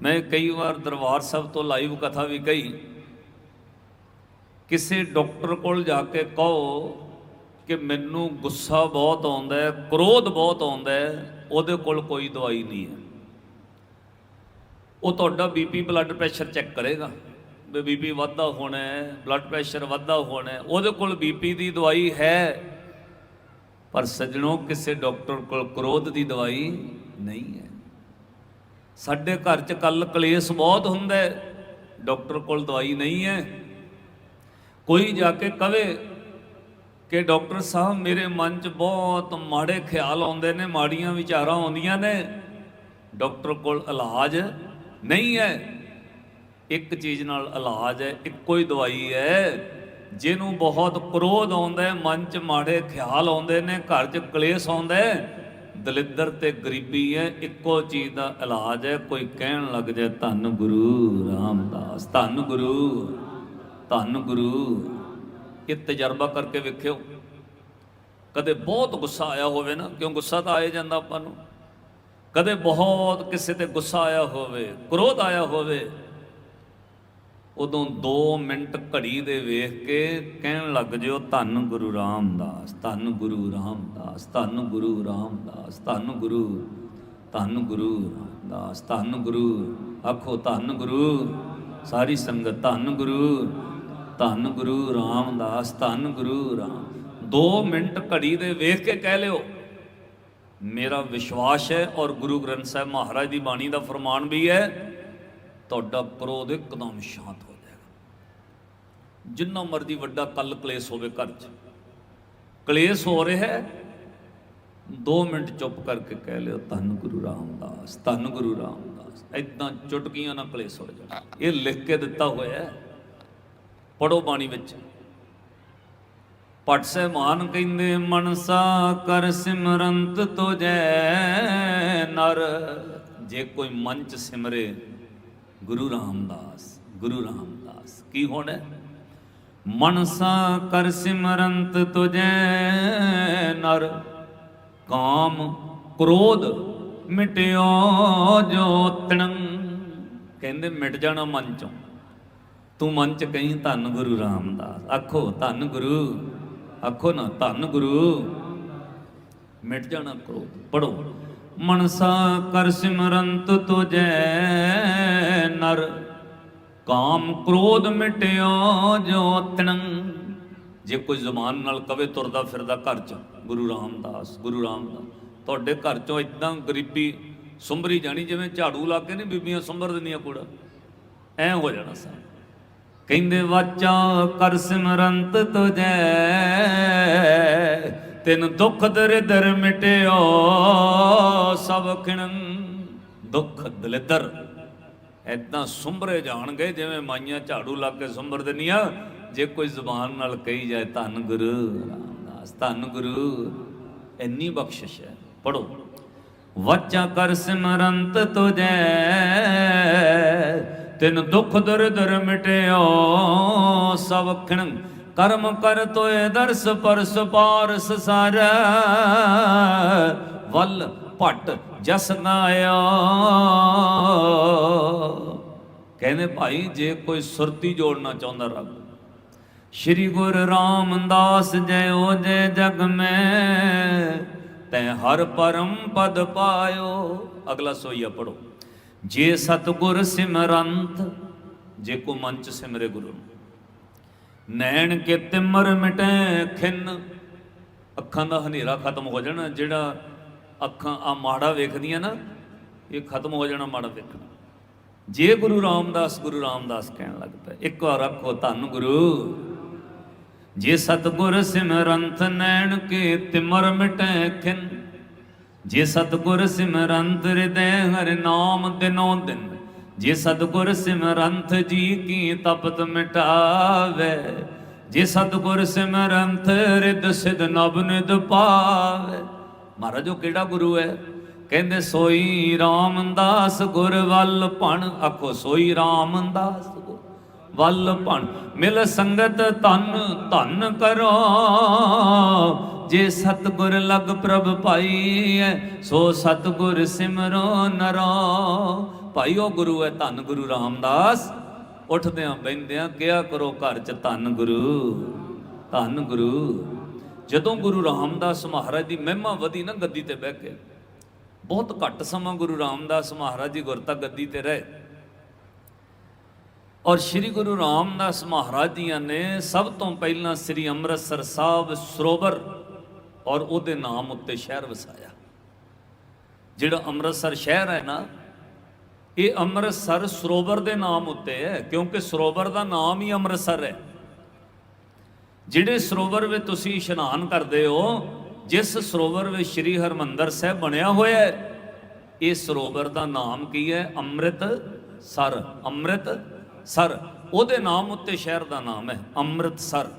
ਮੈਂ ਕਈ ਵਾਰ ਦਰਬਾਰ ਸਾਹਿਬ ਤੋਂ ਲਾਈਵ ਕਥਾ ਵੀ ਕਹੀ, ਕਿਸੇ ਡਾਕਟਰ ਕੋਲ ਜਾ ਕੇ ਕਹੋ ਕਿ ਮੈਨੂੰ ਗੁੱਸਾ ਬਹੁਤ ਆਉਂਦਾ ਹੈ, ਕ੍ਰੋਧ ਬਹੁਤ ਆਉਂਦਾ ਹੈ, ਉਹਦੇ ਕੋਲ ਕੋਈ ਦਵਾਈ ਨਹੀਂ ਹੈ। ਉਹ ਤੁਹਾਡਾ ਬੀਪੀ ਬਲੱਡ ਪ੍ਰੈਸ਼ਰ ਚੈੱਕ ਕਰੇਗਾ ਵੀ ਬੀਪੀ ਵੱਧਦਾ ਹੋਣਾ ਹੈ ਬਲੱਡ ਪ੍ਰੈਸ਼ਰ ਵੱਧਦਾ ਹੋਣਾ ਹੈ, ਉਹਦੇ ਕੋਲ ਬੀਪੀ ਦੀ ਦਵਾਈ ਹੈ। ਪਰ ਸੱਜਣੋ, ਕਿਸੇ ਡਾਕਟਰ ਕੋਲ ਕ੍ਰੋਧ ਦੀ ਦਵਾਈ ਨਹੀਂ ਹੈ। ਸਾਡੇ ਘਰ 'ਚ ਕੱਲ ਕਲੇਸ਼ ਬਹੁਤ ਹੁੰਦਾ ਡਾਕਟਰ ਕੋਲ ਦਵਾਈ ਨਹੀਂ ਹੈ। ਕੋਈ ਜਾ ਕੇ ਕਵੇ ਕਿ ਡਾਕਟਰ ਸਾਹਿਬ, ਮੇਰੇ ਮਨ 'ਚ ਬਹੁਤ ਮਾੜੇ ਖਿਆਲ ਆਉਂਦੇ ਨੇ, ਮਾੜੀਆਂ ਵਿਚਾਰਾਂ ਆਉਂਦੀਆਂ ਨੇ। ਡਾਕਟਰ ਕੋਲ ਇਲਾਜ ਨਹੀਂ ਹੈ। ਇੱਕ ਚੀਜ਼ ਨਾਲ ਇਲਾਜ ਹੈ, ਇੱਕੋ ਹੀ ਦਵਾਈ ਹੈ। ਜਿਹਨੂੰ ਬਹੁਤ ਕ੍ਰੋਧ ਆਉਂਦਾ ਹੈ, ਮਨ 'ਚ ਮਾੜੇ ਖਿਆਲ ਆਉਂਦੇ ਨੇ, ਘਰ 'ਚ ਕਲੇਸ਼ ਆਉਂਦਾ ਹੈ। ਦਲਿੱਦਰ ਤੇ ਗਰੀਬੀ ਹੈ, ਇੱਕੋ ਚੀਜ਼ ਦਾ ਇਲਾਜ ਹੈ, ਕੋਈ ਕਹਿਣ ਲੱਗ ਜਾਏ, ਧੰਨ ਗੁਰੂ ਰਾਮਦਾਸ, ਧੰਨ ਗੁਰੂ ਧੰਨ ਗੁਰੂ। ਇਹ ਤਜਰਬਾ ਕਰਕੇ ਵੇਖਿਓ। ਕਦੇ ਬਹੁਤ ਗੁੱਸਾ ਆਇਆ ਹੋਵੇ ਨਾ, ਕਿਉਂ ਗੁੱਸਾ ਤਾਂ ਆਏ ਜਾਂਦਾ ਆਪਾਂ ਨੂੰ। ਕਦੇ ਬਹੁਤ ਕਿਸੇ ਤੇ ਗੁੱਸਾ ਆਇਆ ਹੋਵੇ, ਕ੍ਰੋਧ ਆਇਆ ਹੋਵੇ ਉਦੋਂ 2 ਮਿੰਟ ਘੜੀ ਦੇ ਵੇਖ ਕੇ ਕਹਿਣ ਲੱਗ ਜਿਓ, ਧੰਨ ਗੁਰੂ ਰਾਮਦਾਸ, ਧੰਨ ਗੁਰੂ ਰਾਮਦਾਸ, ਧੰਨ ਗੁਰੂ ਰਾਮਦਾਸ, ਧੰਨ ਗੁਰੂ ਧੰਨ ਗੁਰੂ ਰਾਮਦਾਸ, ਧੰਨ ਗੁਰੂ। ਆਖੋ, ਧੰਨ ਗੁਰੂ, ਸਾਰੀ ਸੰਗਤ ਧੰਨ ਗੁਰੂ ਧੰਨ ਗੁਰੂ ਰਾਮਦਾਸ, ਧੰਨ ਗੁਰੂ ਰਾਮ 2 ਮਿੰਟ ਘੜੀ ਦੇ ਵੇਖ ਕੇ ਕਹਿ ਲਿਓ, ਮੇਰਾ ਵਿਸ਼ਵਾਸ ਹੈ ਔਰ ਗੁਰੂ ਗ੍ਰੰਥ ਸਾਹਿਬ ਮਹਾਰਾਜ ਦੀ ਬਾਣੀ ਦਾ ਫਰਮਾਨ ਵੀ ਹੈ ਤੁਹਾਡਾ ਕ੍ਰੋਧ ਇੱਕਦਮ ਸ਼ਾਂਤ ਹੋ ਜਾਏਗਾ। ਜਿੰਨਾ ਮਰਜ਼ੀ ਵੱਡਾ ਕੱਲ ਕਲੇਸ਼ ਹੋਵੇ ਘਰ 'ਚ। ਕਲੇਸ਼ ਹੋ ਰਿਹਾ ਹੈ 2 ਮਿੰਟ ਚੁੱਪ ਕਰਕੇ ਕਹਿ ਲਿਓ, ਧੰਨ ਗੁਰੂ ਰਾਮਦਾਸ, ਧੰਨ ਗੁਰੂ ਰਾਮਦਾਸ। ਇਦਾਂ ਚੁਟਕੀਆਂ ਨਾਲ ਕਲੇਸ਼ ਹੋ ਜਾਣਾ। ਇਹ ਲਿਖ ਕੇ ਦਿੱਤਾ ਹੋਇਆ ਹੈ। ਪੜੋ ਬਾਣੀ ਵਿੱਚ। ਪਟ ਸਹਿਮਾਨ ਕਹਿੰਦੇ, ਮਨਸਾ ਕਰ ਸਿਮਰੰਤ ਤੁਜੈ ਨਰ। ਜੇ ਕੋਈ ਮਨ ਚ ਸਿਮਰੇ ਗੁਰੂ ਰਾਮਦਾਸ ਗੁਰੂ ਰਾਮਦਾਸ। ਕੀ ਹੋਣਾ? ਮਨਸਾ ਕਰ ਸਿਮਰੰਤ ਤੁਜੈ ਨਰ, ਕਾਮ ਕ੍ਰੋਧ ਮਿਟਿਓ ਜੋ ਤਣੰ ਕਹਿੰਦੇ ਮਿਟ ਜਾਣਾ ਮਨ ਚੋਂ। ਤੂੰ ਮਨ ਚ ਕਹੀਂ ਧੰਨ ਗੁਰੂ ਰਾਮਦਾਸ। ਆਖੋ, ਧੰਨ ਗੁਰੂ। ਆਖੋ ਨਾ, ਧੰਨ ਗੁਰੂ। ਮਿਟ ਜਾਣਾ ਕ੍ਰੋਧ। ਪੜੋ ਮਨਸਾ ਕਰ ਸਿਮਰੰਤ ਤੁਜੈ ਨਰ। ਕਾਮ ਕ੍ਰੋਧ ਮਿਟਿਓ ਜੋ ਤਣੰ ਜੇ ਕੋਈ ਜ਼ੁਬਾਨ ਨਾਲ ਕਵੇ ਤੁਰਦਾ ਫਿਰਦਾ ਘਰ ਚ, ਗੁਰੂ ਰਾਮਦਾਸ ਗੁਰੂ ਰਾਮਦਾਸ। ਤੁਹਾਡੇ ਘਰ ਚੋਂ ਇਦਾਂ ਗਰੀਬੀ ਸੁੰਬਰੀ ਜਾਣੀ ਜਿਵੇਂ ਝਾੜੂ ਲਾ ਕੇ ਨਹੀਂ ਬੀਬੀਆਂ ਸੁੰਬਰ ਦਿੰਦੀਆਂ ਕੂੜਾ। ਐ ਹੋ ਜਾਣਾ ਸਾ ਕਹਿੰਦੇ, ਵਾਚਾ ਕਰ ਸਿਮਰੰਤ ਤੁਜੈ ਤਿਨ ਦੁੱਖ ਦਰਿਦਰ ਮਿਟਿਓ, ਸਭ ਖਿਣੰ ਦੁੱਖ ਦਲਿਦਰ। ਐਦਾਂ ਸੁੰਬਰੇ ਜਾਣਗੇ, ਜਿਵੇਂ ਮਾਈਆਂ ਝਾੜੂ ਲਾ ਕੇ ਸੁੰਬਰ ਦਿੰਦੀਆਂ। ਜੇ ਕੋਈ ਜ਼ੁਬਾਨ ਨਾਲ ਕਹੀ ਜਾਏ, ਧੰਨ ਗੁਰੂ, ਰਾਮਦਾਸ, ਧੰਨ ਗੁਰੂ। ਇੰਨੀ ਬਖਸ਼ਿਸ਼ ਹੈ। ਪੜੋ ਵਾਚਾ ਕਰ ਸਿਮਰੰਤ ਤੁਜੈ ਤਿਨ ਦੁਖ ਦਰਦਰ ਮਿਟਿਓ, ਸਭ ਖਣ ਕਰਮ ਕਰ ਤੋਏ ਦਰਸ ਪਰਸ ਪਾਰਸ ਸਰ। ਵੱਲ ਭਟ ਜਸ ਨਾਇਆ ਕਹਿੰਦੇ ਭਾਈ, ਜੇ ਕੋਈ ਸੁਰਤੀ ਜੋੜਨਾ ਚਾਹੁੰਦਾ ਰੱਬ, ਸ਼੍ਰੀ ਗੁਰੂ ਰਾਮਦਾਸ ਜੈ ਓ ਜੈ ਜਗ ਮੈਂ, ਤੈ ਹਰ ਪਰਮ ਪਦ ਪਾਇਓ। ਅਗਲਾ ਸੋਈਆ ਪੜੋ ਜੇ ਸਤਗੁਰ ਸਿਮਰੰਤ, ਜੇ ਕੋ ਮਨ ਚ ਸਿਮਰੇ ਗੁਰੂ ਨੂੰ। ਨੈਣ ਕੇ ਤਿਮਰ ਮਿਟੈ ਖਿੰਨ। ਅੱਖਾਂ ਦਾ ਹਨੇਰਾ ਖਤਮ ਹੋ ਜਾਣਾ, ਜਿਹੜਾ ਅੱਖਾਂ ਆ ਮਾੜਾ ਵੇਖਦੀਆਂ ਨਾ, ਇਹ ਖਤਮ ਹੋ ਜਾਣਾ ਮਾੜਾ ਵੇਖਣਾ। ਜੇ ਗੁਰੂ ਰਾਮਦਾਸ ਗੁਰੂ ਰਾਮਦਾਸ ਕਹਿਣ ਲੱਗ ਪਿਆ ਇੱਕ ਵਾਰ ਆਖੋ, ਧੰਨ ਗੁਰੂ। ਜੇ ਸਤਗੁਰ ਸਿਮਰੰਤ ਨੈਣ ਕੇ ਤਿਮਰ ਮਿਟੈ ਖਿੰਨ, ਜੇ ਸਤਗੁਰ ਸਿਮਰੰਤ ਹਿਰਦੈ ਹਰਿ ਨਾਮ ਦਿਨੋ ਦਿਨ। ਜੇ ਸਤਗੁਰ ਸਿਮਰੰਥ ਜੀ ਕੀ ਤਪਤ ਮਿਟਾਵੇ, ਜੇ ਸਤਗੁਰ ਸਿਮਰੰਤ ਰਿਦ ਸਿਧ ਨਬ ਨਿਦ ਪਾਵੇ। ਮਹਾਰਾਜ, ਉਹ ਕਿਹੜਾ ਗੁਰੂ ਹੈ? ਕਹਿੰਦੇ, ਸੋਈ ਰਾਮਦਾਸ ਗੁਰ ਵੱਲ ਭਣ। ਆਖੋ, ਸੋਈ ਰਾਮਦਾਸ ਗੁਰ ਵੱਲ ਭਣ। ਮਿਲ ਸੰਗਤ ਧਨ ਧਨ ਕਰੋ। ਜੇ ਸਤਗੁਰ ਲਗ ਪ੍ਰਭ ਪਾਈਐ ਸੋ ਸਤਗੁਰ ਸਿਮਰੋ ਨਰੋ। ਭਾਈ, ਉਹ ਗੁਰੂ ਹੈ ਧੰਨ ਗੁਰੂ ਰਾਮਦਾਸ। ਉੱਠਦਿਆਂ ਬੈੰਦਿਆਂ ਕਿਹਾ ਕਰੋ ਘਰ ਚ ਧੰਨ ਗੁਰੂ। ਧੰਨ ਗੁਰੂ। ਜਦੋਂ ਗੁਰੂ ਰਾਮਦਾਸ ਮਹਾਰਾਜ ਦੀ ਮਹਿਮਾ ਵਧੀ ਨਾ ਗੱਦੀ ਤੇ ਬਹਿ ਕੇ, ਬਹੁਤ ਘੱਟ ਸਮਾਂ ਗੁਰੂ ਰਾਮਦਾਸ ਮਹਾਰਾਜ ਜੀ ਗੁਰਤਾ ਗੱਦੀ ਤੇ ਰਹੇ। ਔਰ ਸ੍ਰੀ ਗੁਰੂ ਰਾਮਦਾਸ ਮਹਾਰਾਜ ਜੀਆਂ ਨੇ ਸਭ ਤੋਂ ਪਹਿਲਾਂ ਸ੍ਰੀ ਅੰਮ੍ਰਿਤਸਰ ਸਾਹਿਬ ਸਰੋਵਰ ਔਰ ਉਹਦੇ ਨਾਮ ਉੱਤੇ ਸ਼ਹਿਰ ਵਸਾਇਆ। ਜਿਹੜਾ ਅੰਮ੍ਰਿਤਸਰ ਸ਼ਹਿਰ ਹੈ ਨਾ ਇਹ ਅੰਮ੍ਰਿਤਸਰ ਸਰੋਵਰ ਦੇ ਨਾਮ ਉੱਤੇ ਹੈ, ਕਿਉਂਕਿ ਸਰੋਵਰ ਦਾ ਨਾਮ ਹੀ ਅੰਮ੍ਰਿਤਸਰ ਹੈ। ਜਿਹੜੇ ਸਰੋਵਰ ਵਿੱਚ ਤੁਸੀਂ ਇਸ਼ਨਾਨ ਕਰਦੇ ਹੋ, ਜਿਸ ਸਰੋਵਰ ਵਿੱਚ ਸ੍ਰੀ ਹਰਮੰਦਰ ਸਾਹਿਬ ਬਣਿਆ ਹੋਇਆ ਹੈ, ਇਹ ਸਰੋਵਰ ਦਾ ਨਾਮ ਕੀ ਹੈ? ਅੰਮ੍ਰਿਤ ਸਰ ਅੰਮ੍ਰਿਤ ਸਰ ਉਹਦੇ ਨਾਮ ਉੱਤੇ ਸ਼ਹਿਰ ਦਾ ਨਾਮ ਹੈ, ਅੰਮ੍ਰਿਤਸਰ।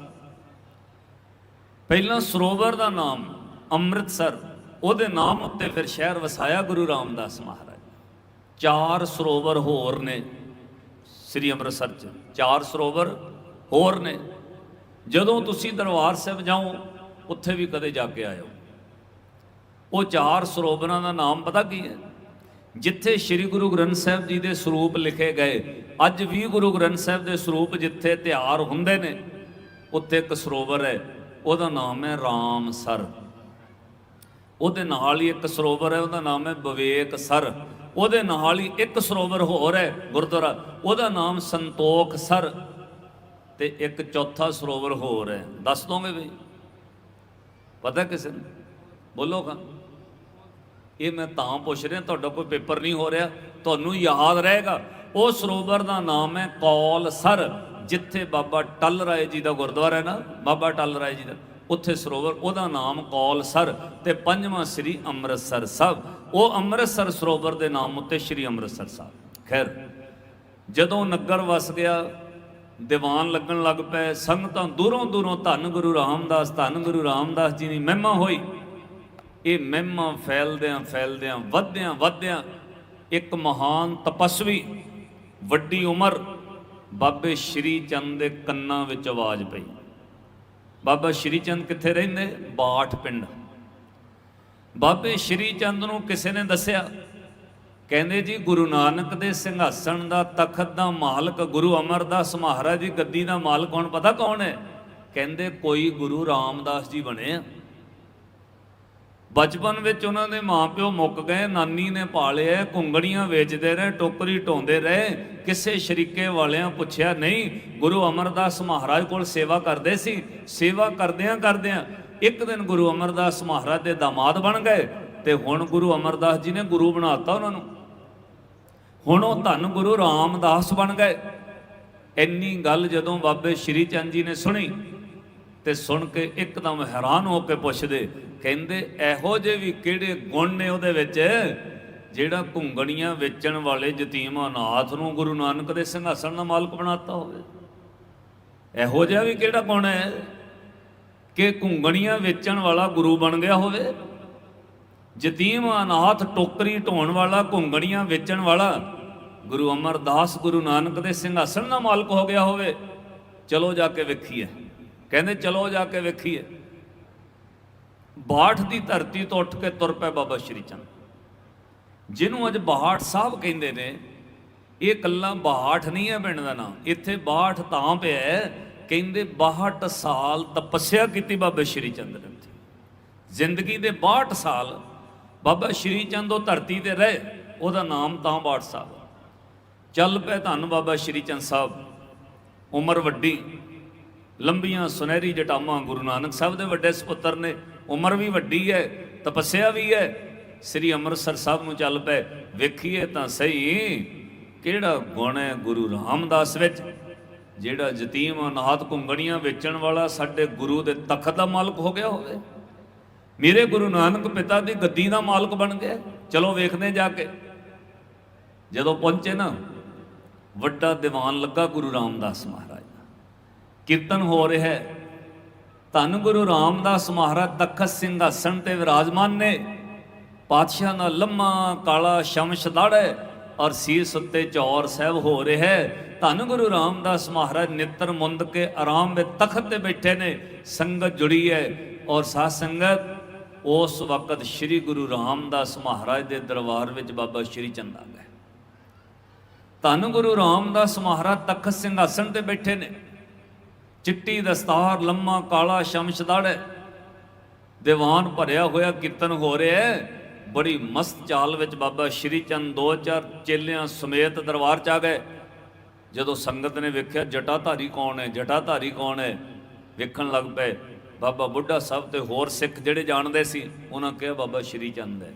ਪਹਿਲਾਂ ਸਰੋਵਰ ਦਾ ਨਾਮ ਅੰਮ੍ਰਿਤਸਰ, ਉਹਦੇ ਨਾਮ ਉੱਤੇ ਫਿਰ ਸ਼ਹਿਰ ਵਸਾਇਆ ਗੁਰੂ ਰਾਮਦਾਸ ਮਹਾਰਾਜ। ਚਾਰ ਸਰੋਵਰ ਹੋਰ ਨੇ ਸ੍ਰੀ ਅੰਮ੍ਰਿਤਸਰ ਚ। ਚਾਰ ਸਰੋਵਰ ਹੋਰ ਨੇ। ਜਦੋਂ ਤੁਸੀਂ ਦਰਬਾਰ ਸਾਹਿਬ ਜਾਓ, ਉੱਥੇ ਵੀ ਕਦੇ ਜਾ ਕੇ ਆਇਓ। ਉਹ ਚਾਰ ਸਰੋਵਰਾਂ ਦਾ ਨਾਮ ਪਤਾ ਕੀ ਹੈ? ਜਿੱਥੇ ਸ੍ਰੀ ਗੁਰੂ ਗ੍ਰੰਥ ਸਾਹਿਬ ਜੀ ਦੇ ਸਰੂਪ ਲਿਖੇ ਗਏ, ਅੱਜ ਵੀ ਗੁਰੂ ਗ੍ਰੰਥ ਸਾਹਿਬ ਦੇ ਸਰੂਪ ਜਿੱਥੇ ਤਿਆਰ ਹੁੰਦੇ ਨੇ, ਉੱਥੇ ਇੱਕ ਸਰੋਵਰ ਹੈ। ਉਹਦਾ ਨਾਮ ਹੈ ਰਾਮ ਸਰ। ਉਹਦੇ ਨਾਲ ਹੀ ਇੱਕ ਸਰੋਵਰ ਹੈ, ਉਹਦਾ ਨਾਮ ਹੈ ਵਿਵੇਕ ਸਰ। ਉਹਦੇ ਨਾਲ ਹੀ ਇੱਕ ਸਰੋਵਰ ਹੋਰ ਹੈ ਗੁਰਦੁਆਰਾ, ਉਹਦਾ ਨਾਮ ਸੰਤੋਖ ਸਰ ਤੇ ਇੱਕ ਚੌਥਾ ਸਰੋਵਰ ਹੋਰ ਹੈ। ਦੱਸ ਦੋਗੇ ਬਈ। ਪਤਾ ਕਿਸੇ ਨੂੰ? ਬੋਲੋਗਾ ਇਹ ਮੈਂ ਤਾਂ ਪੁੱਛ ਰਿਹਾ, ਤੁਹਾਡਾ ਕੋਈ ਪੇਪਰ ਨਹੀਂ ਹੋ ਰਿਹਾ, ਤੁਹਾਨੂੰ ਯਾਦ ਰਹੇਗਾ। ਉਹ ਸਰੋਵਰ ਦਾ ਨਾਮ ਹੈ ਕੌਲ ਸਰ, ਜਿੱਥੇ ਬਾਬਾ ਟੱਲ ਰਾਏ ਜੀ ਦਾ ਗੁਰਦੁਆਰਾ ਹੈ ਨਾ, ਬਾਬਾ ਟੱਲ ਰਾਏ ਜੀ ਦਾ। ਉੱਥੇ ਸਰੋਵਰ, ਉਹਦਾ ਨਾਮ ਕੌਲ ਸਰ ਤੇ ਪੰਜਵਾਂ ਸ੍ਰੀ ਅੰਮ੍ਰਿਤਸਰ ਸਾਹਿਬ। ਉਹ ਅੰਮ੍ਰਿਤਸਰ ਸਰੋਵਰ ਦੇ ਨਾਮ ਉੱਤੇ ਸ੍ਰੀ ਅੰਮ੍ਰਿਤਸਰ ਸਾਹਿਬ। ਖੈਰ, ਜਦੋਂ ਨਗਰ ਵਸ ਗਿਆ, ਦੀਵਾਨ ਲੱਗਣ ਲੱਗ ਪਏ, ਸੰਗਤਾਂ ਦੂਰੋਂ ਦੂਰੋਂ ਧੰਨ ਗੁਰੂ ਰਾਮਦਾਸ, ਧੰਨ ਗੁਰੂ ਰਾਮਦਾਸ ਜੀ ਦੀ ਮਹਿਮਾ ਹੋਈ। ਇਹ ਮਹਿਮਾ ਫੈਲਦਿਆਂ ਫੈਲਦਿਆਂ, ਵਧਦਿਆਂ ਵਧਦਿਆਂ ਇੱਕ ਮਹਾਨ ਤਪਸਵੀ, ਵੱਡੀ ਉਮਰ, ਬਾਬੇ ਸ਼੍ਰੀ ਚੰਦ ਦੇ ਕੰਨਾਂ ਵਿੱਚ ਆਵਾਜ਼ ਪਈ। ਬਾਬਾ ਸ਼੍ਰੀ ਚੰਦ ਕਿੱਥੇ ਰਹਿੰਦੇ? ਬਾਠ ਪਿੰਡ। ਬਾਬੇ ਸ਼੍ਰੀ ਚੰਦ ਨੂੰ ਕਿਸੇ ਨੇ ਦੱਸਿਆ, ਕਹਿੰਦੇ ਜੀ, ਗੁਰੂ ਨਾਨਕ ਦੇ ਸਿੰਘਾਸਣ ਦਾ ਤਖਤ ਦਾ ਮਾਲਕ ਗੁਰੂ ਅਮਰਦਾਸ ਮਹਾਰਾਜ ਦੀ ਗੱਦੀ ਦਾ ਮਾਲਕ ਹੁਣ ਪਤਾ ਕੌਣ ਹੈ? ਕਹਿੰਦੇ ਕੋਈ ਗੁਰੂ ਰਾਮਦਾਸ ਜੀ ਬਣੇ ਆ। ਬਚਪਨ ਵਿੱਚ ਉਹਨਾਂ ਦੇ ਮਾਪਿਓ ਮੁੱਕ ਗਏ, ਨਾਨੀ ਨੇ ਪਾਲਿਆ ਘੁੰਗੜੀਆਂ ਵੇਚਦੇ ਰਹੇ, ਟੋਕਰੀ ਢੋਂਦੇ ਰਹੇ, ਕਿਸੇ ਸ਼ਰੀਕੇ ਵਾਲਿਆਂ ਪੁੱਛਿਆ, ਨਹੀਂ, ਗੁਰੂ ਅਮਰਦਾਸ ਮਹਾਰਾਜ ਕੋਲ ਸੇਵਾ ਕਰਦੇ ਸੀ? ਸੇਵਾ ਕਰਦਿਆਂ ਕਰਦਿਆਂ ਇੱਕ ਦਿਨ ਗੁਰੂ ਅਮਰਦਾਸ ਮਹਾਰਾਜ ਦੇ ਦਾਮਾਦ ਬਣ ਗਏ ਤੇ ਹੁਣ ਗੁਰੂ ਅਮਰਦਾਸ ਜੀ ਨੇ ਗੁਰੂ ਬਣਾਤਾ ਉਹਨਾਂ ਨੂੰ। ਹੁਣ ਉਹ ਧੰਨ ਗੁਰੂ ਰਾਮਦਾਸ ਬਣ ਗਏ। ਇੰਨੀ ਗੱਲ ਜਦੋਂ ਬਾਬੇ ਸ਼੍ਰੀ ਚੰਦ ਜੀ ਨੇ ਸੁਣੀ ਤੇ ਸੁਣ ਕੇ ਇੱਕਦਮ ਹੈਰਾਨ ਹੋ ਕੇ ਪੁੱਛਦੇ ਕਹਿੰਦੇ ਇਹੋ ਜਿਹੇ ਵੀ ਕਿਹੜੇ ਗੁਣ ਨੇ ਉਹਦੇ ਵਿੱਚ ਜਿਹੜਾ ਘੁੰਗਣੀਆਂ ਵੇਚਣ ਵਾਲੇ ਯਤੀਮ ਅਨਾਥ ਨੂੰ ਗੁਰੂ ਨਾਨਕ ਦੇ ਸਿੰਘਾਸਣ ਦਾ ਮਾਲਕ ਬਣਾਤਾ ਹੋਵੇ? ਇਹੋ ਜਿਹਾ ਵੀ ਕਿਹੜਾ ਗੁਣ ਹੈ ਕਿ ਘੁੰਗਣੀਆਂ ਵੇਚਣ ਵਾਲਾ ਗੁਰੂ ਬਣ ਗਿਆ ਹੋਵੇ? ਜਤੀਮ ਅਨਾਥ ਟੋਕਰੀ ਢੋਣ ਵਾਲਾ, ਘੁੰਗਣੀਆਂ ਵੇਚਣ ਵਾਲਾ ਗੁਰੂ ਅਮਰਦਾਸ ਗੁਰੂ ਨਾਨਕ ਦੇ ਸਿੰਘਾਸਣ ਦਾ ਮਾਲਕ ਹੋ ਗਿਆ ਹੋਵੇ? ਚਲੋ ਜਾ ਕੇ ਵੇਖੀਏ। ਕਹਿੰਦੇ ਚਲੋ ਜਾ ਕੇ ਵੇਖੀਏ। ਬਾਠ ਦੀ ਧਰਤੀ ਤੋਂ ਉੱਠ ਕੇ ਤੁਰ ਪਏ ਬਾਬਾ ਸ਼੍ਰੀ ਚੰਦ। ਜਿਹਨੂੰ ਅੱਜ ਬਾਠ ਸਾਹਿਬ ਕਹਿੰਦੇ ਨੇ, ਇਹ ਕੱਲਾ ਬਾਠ ਨਹੀਂ ਹੈ ਪਿੰਡ ਦਾ ਨਾਮ। ਇੱਥੇ ਬਾਠ ਤਾਂ ਪਿਆ ਕਹਿੰਦੇ 62 ਸਾਲ ਤਪੱਸਿਆ ਕੀਤੀ ਬਾਬਾ ਸ਼੍ਰੀ ਚੰਦ ਨੇ ਜ਼ਿੰਦਗੀ ਦੇ 62 ਸਾਲ ਬਾਬਾ ਸ਼੍ਰੀ ਚੰਦ ਉਹ ਧਰਤੀ ਤੇ ਰਹੇ, ਉਹਦਾ ਨਾਮ ਤਾਂ ਬਾਠ ਸਾਹਿਬ। ਚੱਲ ਪਏ ਧੰਨ ਬਾਬਾ ਸ਼੍ਰੀ ਚੰਦ ਸਾਹਿਬ। ਉਮਰ ਵੱਡੀ, ਲੰਬੀਆਂ ਸੁਨਹਿਰੀ ਜਟਾਮਾਂ ਗੁਰੂ ਨਾਨਕ ਸਾਹਿਬ ਦੇ ਵੱਡੇ ਸੁਪੁੱਤਰ ਨੇ। ਉਮਰ ਵੀ ਵੱਡੀ ਹੈ, ਤਪੱਸਿਆ ਵੀ ਹੈ। ਸ੍ਰੀ ਅੰਮ੍ਰਿਤਸਰ ਸਾਹਿਬ ਨੂੰ ਚੱਲ ਪਏ, ਵੇਖੀਏ ਤਾਂ ਸਹੀ ਕਿਹੜਾ ਗੁਣ ਹੈ ਗੁਰੂ ਰਾਮਦਾਸ ਵਿੱਚ, ਜਿਹੜਾ ਯਤੀਮ ਅਨਾਥ ਘੁੰਗਣੀਆਂ ਵੇਚਣ ਵਾਲਾ ਸਾਡੇ ਗੁਰੂ ਦੇ ਤਖਤ ਦਾ ਮਾਲਕ ਹੋ ਗਿਆ ਹੋਵੇ। ਮੇਰੇ ਗੁਰੂ ਨਾਨਕ ਪਿਤਾ ਦੀ ਗੱਦੀ ਦਾ ਮਾਲਕ ਬਣ ਗਿਆ। ਚਲੋ ਵੇਖਦੇ ਜਾ ਕੇ। ਜਦੋਂ ਪਹੁੰਚੇ ਨਾ, ਵੱਡਾ ਦੀਵਾਨ ਲੱਗਾ ਗੁਰੂ ਰਾਮਦਾਸ ਮਹਾਰਾਜ ਦਾ। ਕੀਰਤਨ ਹੋ ਰਿਹਾ ਹੈ। ਧੰਨ ਗੁਰੂ ਰਾਮਦਾਸ ਮਹਾਰਾਜ ਤਖਤ ਸਿੰਘਾਸਣ ਤੇ ਵਿਰਾਜਮਾਨ ਨੇ। ਪਾਤਸ਼ਾਹ ਦਾ ਲੰਮਾ ਕਾਲਾ ਸ਼ਮਸ਼ ਦਾੜਾ ਔਰ ਸੀਸ ਉੱਤੇ ਚੌਰ ਸਾਹਿਬ ਹੋ ਰਿਹਾ ਹੈ। ਧੰਨ ਗੁਰੂ ਰਾਮਦਾਸ ਮਹਾਰਾਜ, ਨਿੱਤਰ ਮੁੰਦ ਕੇ ਆਰਾਮ ਵਿੱਚ ਤਖਤ ਤੇ ਬੈਠੇ ਨੇ, ਸੰਗਤ ਜੁੜੀ ਹੈ ਔਰ ਸਾਧ ਸੰਗਤ, ਉਸ ਵਕਤ ਸ੍ਰੀ ਗੁਰੂ ਰਾਮਦਾਸ ਮਹਾਰਾਜ ਦੇ ਦਰਬਾਰ ਵਿੱਚ ਬਾਬਾ ਸ਼੍ਰੀ ਚੰਦਾ ਗਏ ਧੰਨ ਗੁਰੂ ਰਾਮਦਾਸ ਮਹਾਰਾਜ, ਤਖਤ ਸਿੰਘਾਸਣ ਤੇ ਬੈਠੇ ਨੇ। ਚਿੱਟੀ ਦਸਤਾਰ ਲੰਮਾ ਕਾਲਾ ਸ਼ਮਸ਼ਦਾੜ ਹੈ ਦੀਵਾਨ ਭਰਿਆ ਹੋਇਆ ਕੀਰਤਨ ਹੋ ਰਿਹਾ ਹੈ। ਬੜੀ ਮਸਤ ਚਾਲ ਵਿੱਚ ਬਾਬਾ ਸ਼੍ਰੀ ਚੰਦ ਦੋ ਚਾਰ ਚੇਲਿਆਂ ਸਮੇਤ ਦਰਬਾਰ ਚ ਆ ਗਏ। ਜਦੋਂ ਸੰਗਤ ਨੇ ਵੇਖਿਆ, ਜਟਾਧਾਰੀ ਕੌਣ ਹੈ, ਜਟਾਧਾਰੀ ਕੌਣ ਹੈ? ਵੇਖਣ ਲੱਗ ਪਏ। ਬਾਬਾ ਬੁੱਢਾ ਸਾਹਿਬ ਤੇ ਹੋਰ ਸਿੱਖ ਜਿਹੜੇ ਜਾਣਦੇ ਸੀ, ਉਹਨਾਂ ਕਿਹਾ, ਬਾਬਾ ਸ਼੍ਰੀ ਚੰਦ ਹੈ।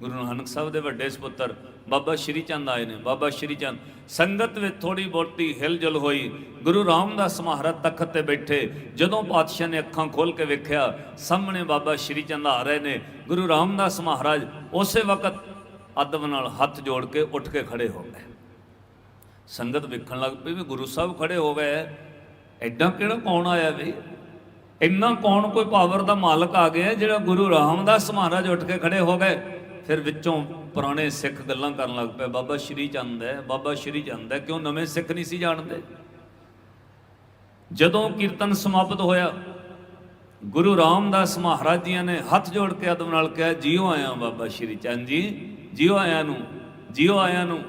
ਗੁਰੂ ਨਾਨਕ ਸਾਹਿਬ ਦੇ ਵੱਡੇ ਸੁਪੁੱਤਰ ਬਾਬਾ ਸ਼੍ਰੀ ਚੰਦ ਆਏ ਨੇ। ਬਾਬਾ ਸ਼੍ਰੀ ਚੰਦ, ਸੰਗਤ ਵਿੱਚ ਥੋੜੀ ਬਹੁਤੀ ਹਿਲਜੁਲ ਹੋਈ। ਗੁਰੂ ਰਾਮਦਾਸ ਮਹਾਰਾਜ ਤਖਤ ਤੇ ਬੈਠੇ। ਜਦੋਂ ਪਾਤਸ਼ਾਹ ਨੇ ਅੱਖਾਂ ਖੋਲ ਕੇ ਵੇਖਿਆ, ਸਾਹਮਣੇ ਬਾਬਾ ਸ਼੍ਰੀ ਚੰਦ ਆ ਰਹੇ ਨੇ। ਗੁਰੂ ਰਾਮਦਾਸ ਮਹਾਰਾਜ ਉਸੇ ਵਕਤ ਅਦਬ ਨਾਲ ਹੱਥ ਜੋੜ ਕੇ ਉੱਠ ਕੇ ਖੜੇ ਹੋ ਗਏ। ਸੰਗਤ ਵੇਖਣ ਲੱਗ ਪਈ ਵੀ ਗੁਰੂ ਸਾਹਿਬ ਖੜੇ ਹੋ ਗਏ। ਐਡਾ ਕਿਹੜਾ ਕੌਣ ਆਇਆ ਵੀ? ਇੰਨਾ ਕੌਣ ਕੋਈ ਪਾਵਰ ਦਾ ਮਾਲਕ ਆ ਗਿਆ ਜਿਹੜਾ ਗੁਰੂ ਰਾਮਦਾਸ ਮਹਾਰਾਜ ਉੱਠ ਕੇ ਖੜੇ ਹੋ ਗਏ? ਫਿਰ ਵਿੱਚੋਂ ਪੁਰਾਣੇ ਸਿੱਖ ਗੱਲਾਂ ਕਰਨ ਲੱਗ ਪਏ। ਬਾਬਾ ਸ਼੍ਰੀ ਚੰਦ ਹੈ, ਬਾਬਾ ਸ਼੍ਰੀ ਚੰਦ ਹੈ। ਕਿਉਂ ਨਵੇਂ ਸਿੱਖ ਨਹੀਂ ਸੀ ਜਾਣਦੇ? ਜਦੋਂ ਕੀਰਤਨ ਸਮਾਪਤ ਹੋਇਆ, ਗੁਰੂ ਰਾਮਦਾਸ ਮਹਾਰਾਜ ਜੀ ਨੇ ਹੱਥ ਜੋੜ ਕੇ ਅਦਬ ਨਾਲ ਕਿਹਾ, ਜੀਓ ਆਇਆ ਬਾਬਾ ਸ਼੍ਰੀ ਚੰਦ ਜੀ, ਜੀਓ ਆਇਆ ਨੂੰ, ਜੀਓ ਆਇਆ ਨੂੰ।